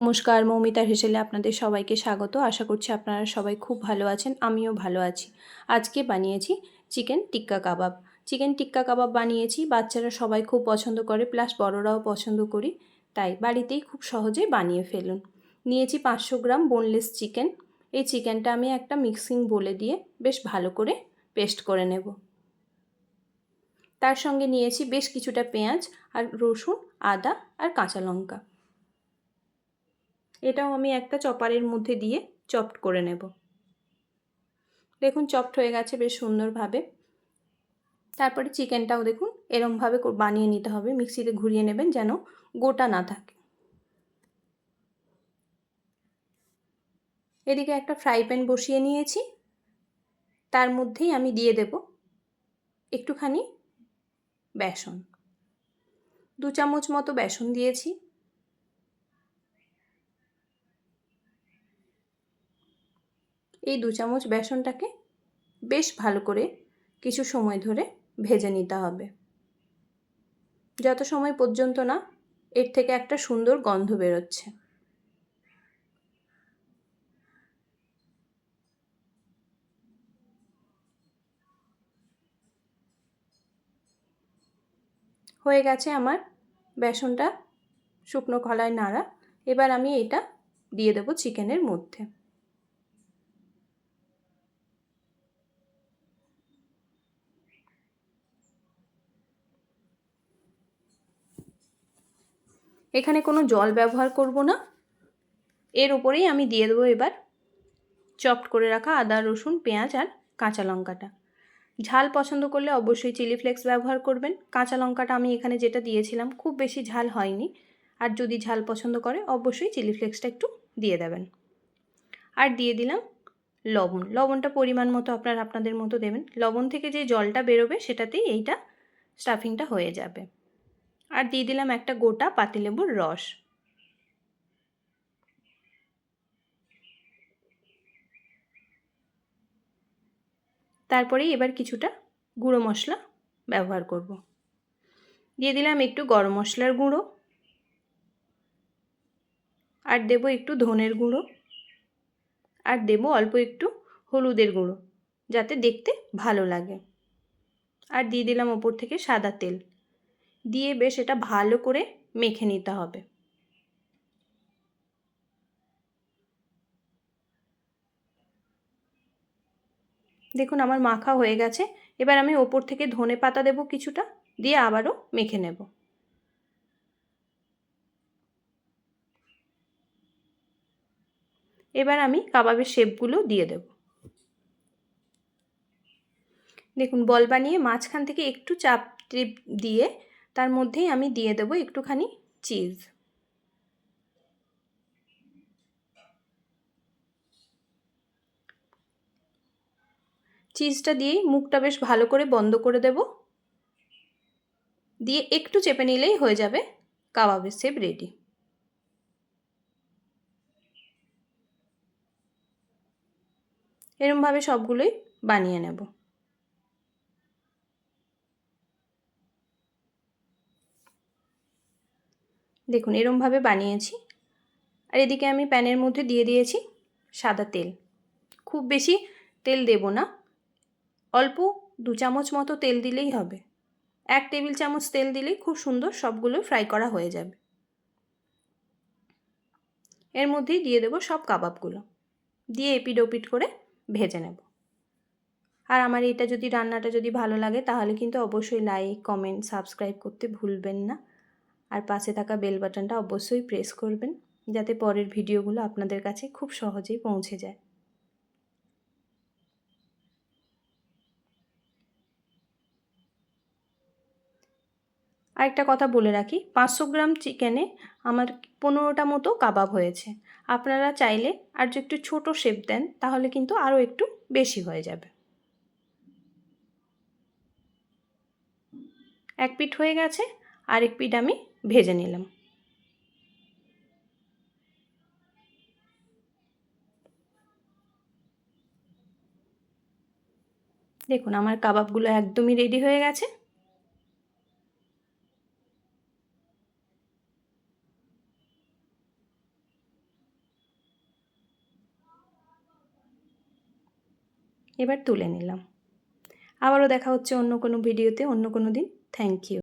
নমস্কার মৌমিতার হেসেলে আপনাদের সবাইকে স্বাগত। আশা করছি আপনারা সবাই খুব ভালো আছেন, আমিও ভালো আছি। আজকে বানিয়েছি চিকেন টিক্কা কাবাব। চিকেন টিক্কা কাবাব বানিয়েছি, বাচ্চারা সবাই খুব পছন্দ করে, প্লাস বড়রাও পছন্দ করি। তাই বাড়িতেই খুব সহজেই বানিয়ে ফেলুন। নিয়েছি পাঁচশো গ্রাম বোনলেস চিকেন এই চিকেনটা আমি একটা মিক্সিং বলে দিয়ে বেশ ভালো করে পেস্ট করে নেব। তার সঙ্গে নিয়েছি বেশ কিছুটা পেঁয়াজ আর রসুন, আদা আর কাঁচা লঙ্কা। এটাও আমি একটা চপারের মধ্যে দিয়ে চপড করে নেব। দেখুন চপড হয়ে গেছে বেশ সুন্দরভাবে। তারপরে চিকেনটাও দেখুন, এরমভাবে বানিয়ে নিতে হবে। মিক্সিতে ঘুরিয়ে নেবেন যেন গোটা না থাকে। এদিকে একটা ফ্রাই প্যান বসিয়ে নিয়েছি। তার মধ্যেই আমি দিয়ে দেব একটুখানি বেসন। দু চামচ মতো বেসন দিয়েছি। এই দু চামচ বেসনটাকে বেশ ভালো করে কিছু সময় ধরে ভেজে নিতে হবে। যত সময় পর্যন্ত না এর থেকে একটা সুন্দর গন্ধ বেরোচ্ছে। হয়ে গেছে আমার বেসনটা শুকনো কলায় নাড়া। এবার আমি এটা দিয়ে দেবো চিকেনের মধ্যে। এখানে কোনো জল ব্যবহার করব না। এর উপরেই আমি দিয়ে দেবো এবার চপড করে রাখা আদা, রসুন, পেঁয়াজ আর কাঁচা লঙ্কাটা। ঝাল পছন্দ করলে অবশ্যই চিলি ফ্লেক্স ব্যবহার করবেন। কাঁচা লঙ্কাটা আমি এখানে যেটা দিয়েছিলাম খুব বেশি ঝাল হয়নি। আর যদি ঝাল পছন্দ করে, অবশ্যই চিলি ফ্লেক্সটা একটু দিয়ে দেবেন। আর দিয়ে দিলাম লবণ। লবণটা পরিমাণ মতো আপনার আপনাদের মতো দেবেন। লবণ থেকে যে জলটা বেরোবে, সেটাতেই এইটা স্টাফিংটা হয়ে যাবে। আর দিয়ে দিলাম একটা গোটা পাতিলেবুর রস। তারপরেই এবার কিছুটা গুঁড়ো মশলা ব্যবহার করব। দিয়ে দিলাম একটু গরম মশলার গুঁড়ো। আর দেব একটু ধনের গুঁড়ো। আর দেব অল্প একটু হলুদের গুঁড়ো, যাতে দেখতে ভালো লাগে। আর দিয়ে দিলাম ওপর থেকে সাদা তেল। দিয়ে বেশ এটা ভালো করে মেখে নিতে হবে। দেখুন আমার মাখা হয়ে গেছে। এবার আমি ওপর থেকে ধনে পাতা দেবো কিছুটা, দিয়ে আবারও মেখে নেব। এবার আমি কাবাবের শেপগুলো দিয়ে দেব। দেখুন, বল বানিয়ে মাঝখান থেকে একটু চাপ ট্রিপ দিয়ে তার মধ্যেই আমি দিয়ে দেবো একটুখানি চিজ। চিজটা দিয়েই মুখটা বেশ ভালো করে বন্ধ করে দেব। দিয়ে একটু চেপে নিলেই হয়ে যাবে কাবাবের সেপ রেডি এরমভাবে সবগুলোই বানিয়ে নেব। দেখুন এরমভাবে বানিয়েছি। আর এদিকে আমি প্যানের মধ্যে দিয়ে দিয়েছি সাদা তেল। খুব বেশি তেল দেব না। অল্প দু চামচ মতো তেল দিলেই হবে। এক টেবিল চামচ তেল দিলেই খুব সুন্দর সবগুলো ফ্রাই করা হয়ে যাবে। এর মধ্যেই দিয়ে দেবো সব কাবাবগুলো। দিয়ে এপিড ওপিড করে ভেজে নেব। আর আমার এটা যদি রান্নাটা যদি ভালো লাগে, তাহলে কিন্তু অবশ্যই লাইক কমেন্ট সাবস্ক্রাইব করতে ভুলবেন না। আর পাশে থাকা বেল বাটনটা অবশ্যই প্রেস করবেন, যাতে পরের ভিডিওগুলো আপনাদের কাছে খুব সহজেই পৌঁছে যায়। আরেকটা কথা বলে রাখি, পাঁচশো গ্রাম চিকেনে আমার পনেরোটা মতো কাবাব হয়েছে। আপনারা চাইলে আর যে একটু ছোটো শেপ দেন, তাহলে কিন্তু আরও একটু বেশি হয়ে যাবে। এক পিঠ হয়ে গেছে, আরেক পিঠ আমি ভেজে নিলাম। দেখুন, আমার কাবাবগুলো একদমই রেডি হয়ে গেছে। এবার তুলে নিলাম। আবারও দেখা হচ্ছে অন্য কোনো ভিডিওতে অন্য কোনো দিন। Thank you